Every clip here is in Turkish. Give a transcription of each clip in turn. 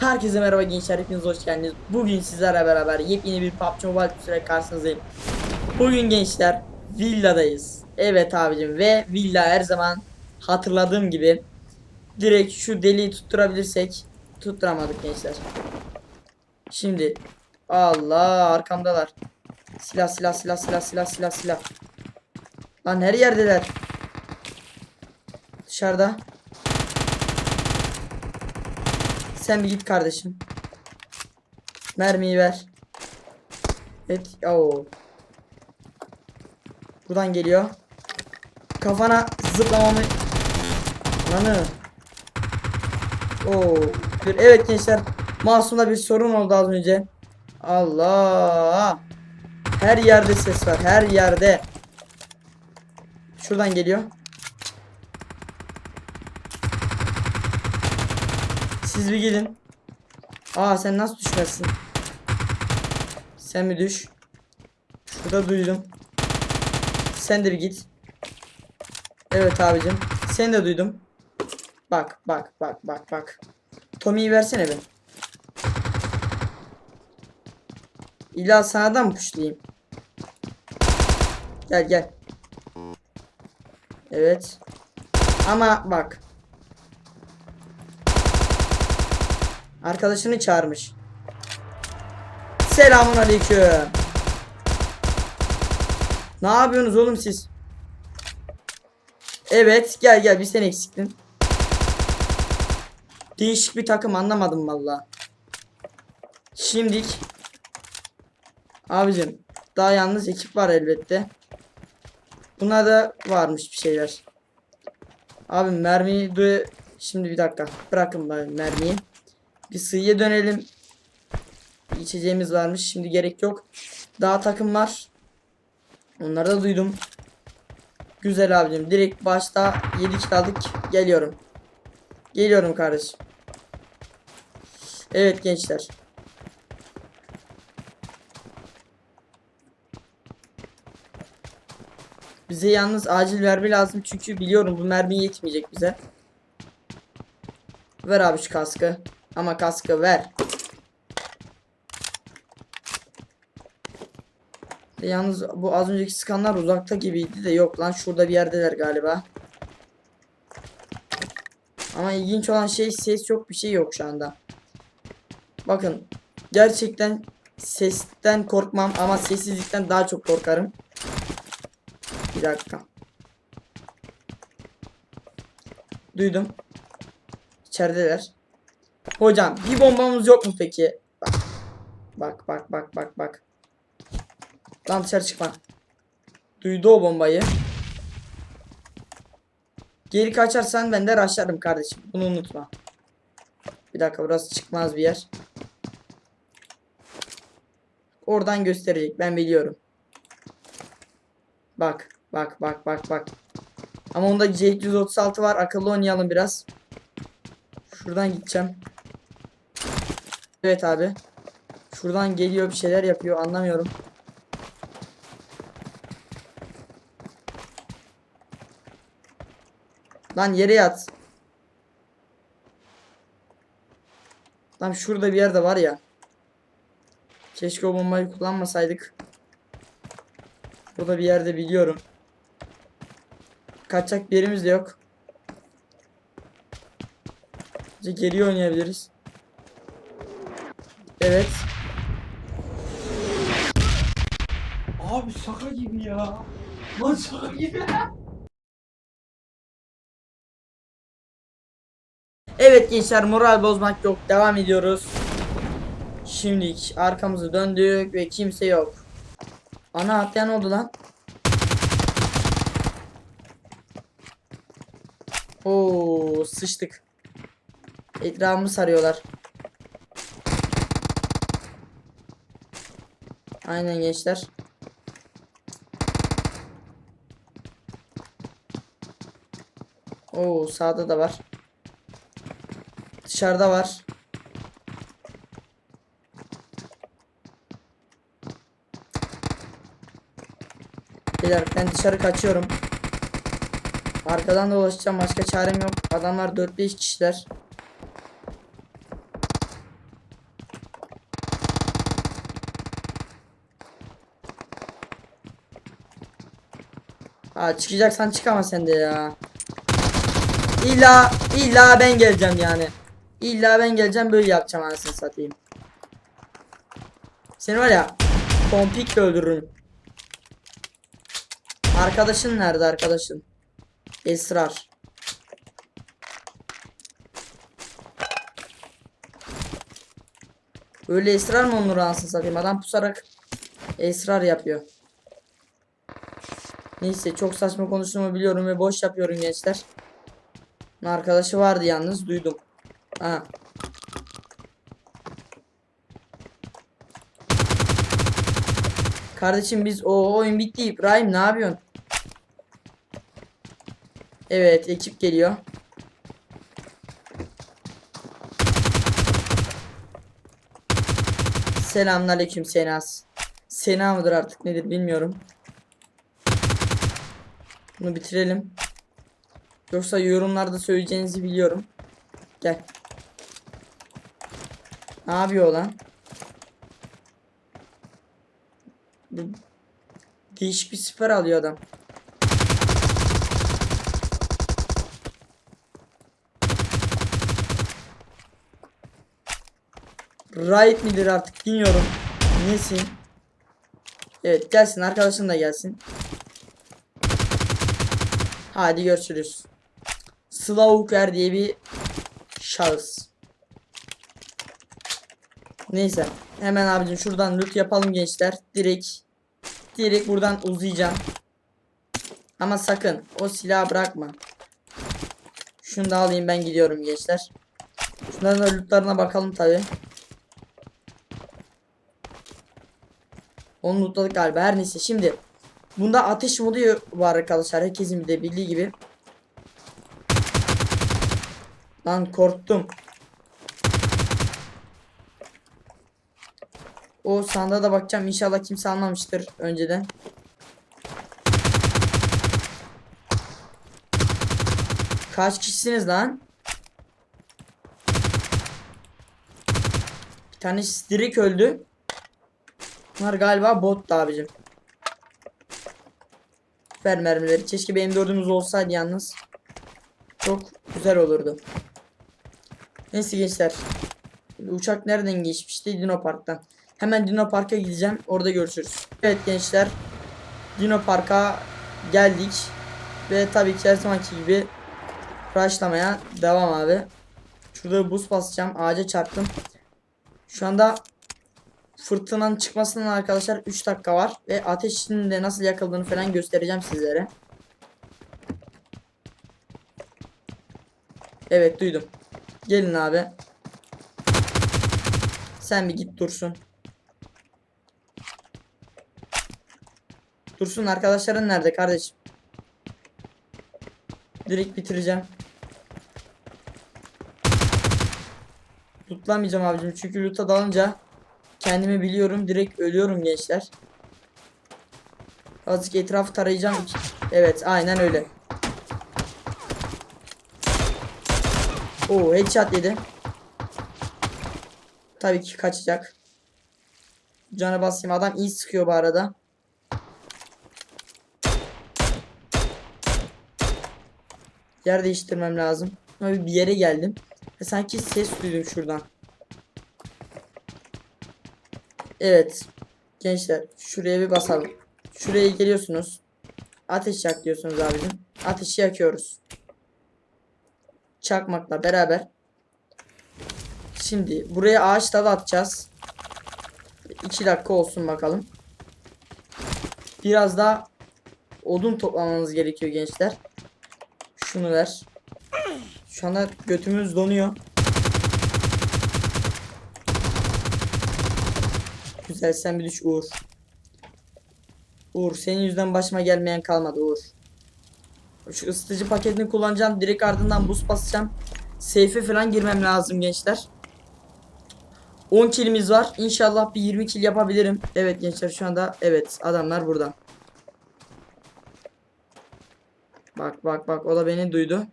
Herkese merhaba gençler hepiniz hoş geldiniz. Bugün sizlerle beraber yepyeni bir PUBG Mobile süre karşınızdayım. Bugün gençler villadayız. Evet abicim ve villa her zaman hatırladığım gibi direkt şu deliği tutturabilirsek tutturamadık gençler. Şimdi Allah arkamdalar. Silah silah silah silah silah silah silah. Lan her yerdeler. Dışarıda. Sen bir git kardeşim. Mermiyi ver. Evet. Oo. Buradan geliyor. Kafana zıplamamı. Lanı. Oo. Evet gençler. Masumda bir sorun oldu az önce. Allah. Her yerde ses var. Her yerde. Şuradan geliyor. Siz bir gidin. Aa sen nasıl düşmezsin? Sen mi düş? Şurada duydum. Sen de bir git. Evet abicim. Seni de duydum. Bak bak bak bak bak. Tommy'yi versene be. İlla sana da mı puşlayayım? Gel gel. Evet. Ama bak. Arkadaşını çağırmış. Selamun aleyküm. Ne yapıyorsunuz oğlum siz? Evet gel gel bir sen eksiktin. Değişik bir takım anlamadım valla. Şimdik. Abicim daha yalnız ekip var elbette. Buna da varmış bir şeyler. Abi mermiyi du- şimdi bir dakika bırakın ben mermiyi. Bir sıyıya dönelim. İçeceğimiz varmış. Şimdi gerek yok. Daha takım var. Onları da duydum. Güzel abicim. Direkt başta 7 kill aldık. Geliyorum. Geliyorum kardeşim. Evet gençler. Bize yalnız acil mermi lazım çünkü biliyorum bu mermi yetmeyecek bize. Ver abi şu kaskı. Ama kaskı ver. E, Yalnız bu az önceki skanlar uzakta gibiydi de yok lan şurada bir yerdeler galiba. Ama ilginç olan şey ses yok bir şey yok şu anda. Bakın gerçekten sesten korkmam ama sessizlikten daha çok korkarım. Bir dakika. Duydum. İçerideler. Hocam bir bombamız yok mu peki? Bak. Bak bak bak bak bak. Lan dışarı çıkma. Duydu o bombayı. Geri kaçarsan ben de raşlarım kardeşim. Bunu unutma. Bir dakika burası çıkmaz bir yer. Oradan gösterecek ben biliyorum. Bak bak bak bak bak. Ama onda C136 var akıllı oynayalım biraz. Şuradan gideceğim. Evet abi. Şuradan geliyor bir şeyler yapıyor anlamıyorum. Lan yere yat. Lan şurada bir yerde var ya. Keşke o bombayı kullanmasaydık. Burada bir yerde biliyorum. Kaçacak bir yerimiz de yok. Geri oynayabiliriz. Evet. Abi şaka gibi ya. Lan şaka gibi. Evet gençler moral bozmak yok. Devam ediyoruz. Şimdi arkamızı döndük ve kimse yok. Ana atlayan oldu lan. Oo sıçtık. Etrafımı sarıyorlar. Aynen gençler. Oo sağda da var. Dışarıda var. Beyler ben dışarı kaçıyorum. Arkadan dolaşacağım başka çarem yok. Adamlar 4-5 kişiler. Ha çıkacaksan çık ama sen de ya. İlla illa ben geleceğim yani. İlla ben geleceğim böyle yapacağım anasını satayım. Seni var ya pompikle öldürürüm. Arkadaşın nerede arkadaşın? Esrar. Öyle esrar mı olur anasını satayım? Adam pusarak esrar yapıyor. Neyse çok saçma konuştuğumu biliyorum ve boş yapıyorum gençler. Arkadaşı vardı yalnız duydum. Ha. Kardeşim biz o oyun bitti İbrahim ne yapıyorsun? Evet ekip geliyor. Selamünaleyküm Senas. Sena mıdır artık nedir bilmiyorum. Bunu bitirelim. Yoksa yorumlarda söyleyeceğinizi biliyorum. Gel. Ne yapıyor lan? Bu değişik bir siper alıyor adam. Right midir artık bilmiyorum. Nesin? Evet gelsin arkadaşın da gelsin. Hadi görüşürüz. Slavker diye bir şahıs. Neyse. Hemen abicim şuradan loot yapalım gençler. Direkt direkt buradan uzayacağım. Ama sakın o silahı bırakma. Şunu da alayım ben gidiyorum gençler. Şunların da lootlarına bakalım tabi. Onu lootladık galiba. Her neyse şimdi. Bunda ateş modu var arkadaşlar. Herkesin de bildiği gibi. Lan korktum. O sandığa da bakacağım. İnşallah kimse almamıştır önceden. Kaç kişisiniz lan? Bir tanesi direkt öldü. Bunlar galiba bot abicim. Ver mermileri. Keşke benim dördümüz olsaydı yalnız. Çok güzel olurdu. Neyse gençler. Uçak nereden geçmişti? Dino Park'tan. Hemen Dino Park'a gideceğim. Orada görüşürüz. Evet gençler. Dino Park'a geldik. Ve tabii ki her zamanki gibi rushlamaya devam abi. Şurada buz basacağım. Ağaca çarptım. Şu anda fırtınanın çıkmasından arkadaşlar 3 dakika var. Ve ateşin de nasıl yakıldığını falan göstereceğim sizlere. Evet duydum. Gelin abi. Sen bir git dursun. Dursun arkadaşların nerede kardeşim? Direkt bitireceğim. Tutlamayacağım abicim çünkü loot'a dalınca kendimi biliyorum direkt ölüyorum gençler. Azıcık etrafı tarayacağım. Evet aynen öyle. Oo headshot yedi. Tabii ki kaçacak. Canı basayım adam iyi sıkıyor bu arada. Yer değiştirmem lazım. Abi bir yere geldim. Ve sanki ses duydum şuradan. Evet. Gençler şuraya bir basalım. Şuraya geliyorsunuz. Ateş yak diyorsunuz abicim. Ateşi yakıyoruz. Çakmakla beraber. Şimdi buraya ağaç dalı atacağız. 2 dakika olsun bakalım. Biraz daha odun toplamanız gerekiyor gençler. Şunu ver. Şu anda götümüz donuyor. Güzel sen bir düş Uğur. Uğur senin yüzünden başıma gelmeyen kalmadı Uğur. Şu ısıtıcı paketini kullanacağım. Direkt ardından buz basacağım. Seyfe falan girmem lazım gençler. 10 kilimiz var. İnşallah bir 20 kil yapabilirim. Evet gençler şu anda evet adamlar burada. Bak bak bak o da beni duydu.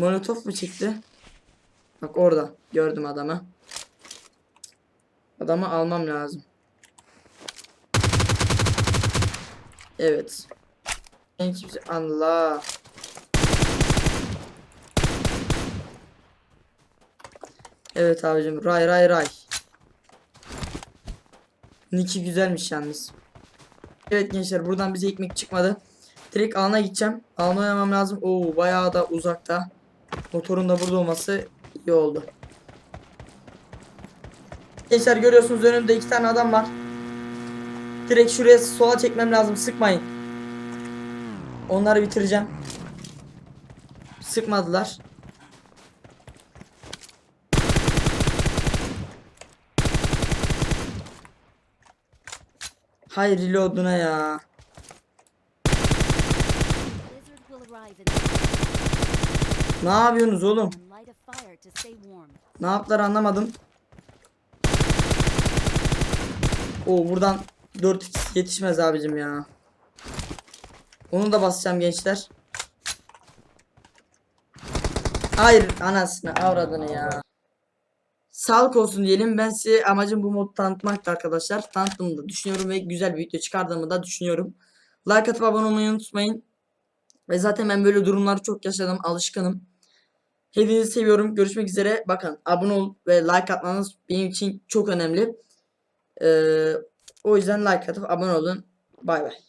Molotof mu çıktı? Bak orada gördüm adamı. Adamı almam lazım. Evet. En kimse Allah. Evet abicim ray ray ray. Niki güzelmiş yalnız. Evet gençler buradan bize ekmek çıkmadı. Direkt alana gideceğim. Alana oynamam lazım. Oo bayağı da uzakta. Motorun da burada olması iyi oldu. Gençler görüyorsunuz önümde iki tane adam var. Direkt şuraya sola çekmem lazım. Sıkmayın. Onları bitireceğim. Sıkmadılar. Hayır reload'una ya. Ne yapıyorsunuz oğlum? Ne yaptılar anlamadım. Oo buradan 4 yetişmez abicim ya. Onu da basacağım gençler. Hayır anasını avradını ya. Sağlık olsun diyelim. Ben size amacım bu modu tanıtmaktı arkadaşlar. Tanıttığımı da düşünüyorum ve güzel bir video çıkardığımı da düşünüyorum. Like atıp abone olmayı unutmayın. Ve zaten ben böyle durumları çok yaşadım. Alışkınım. Hepinizi seviyorum. Görüşmek üzere. Bakın abone ol ve like atmanız benim için çok önemli. Ee, o yüzden like atıp abone olun. Bay bay.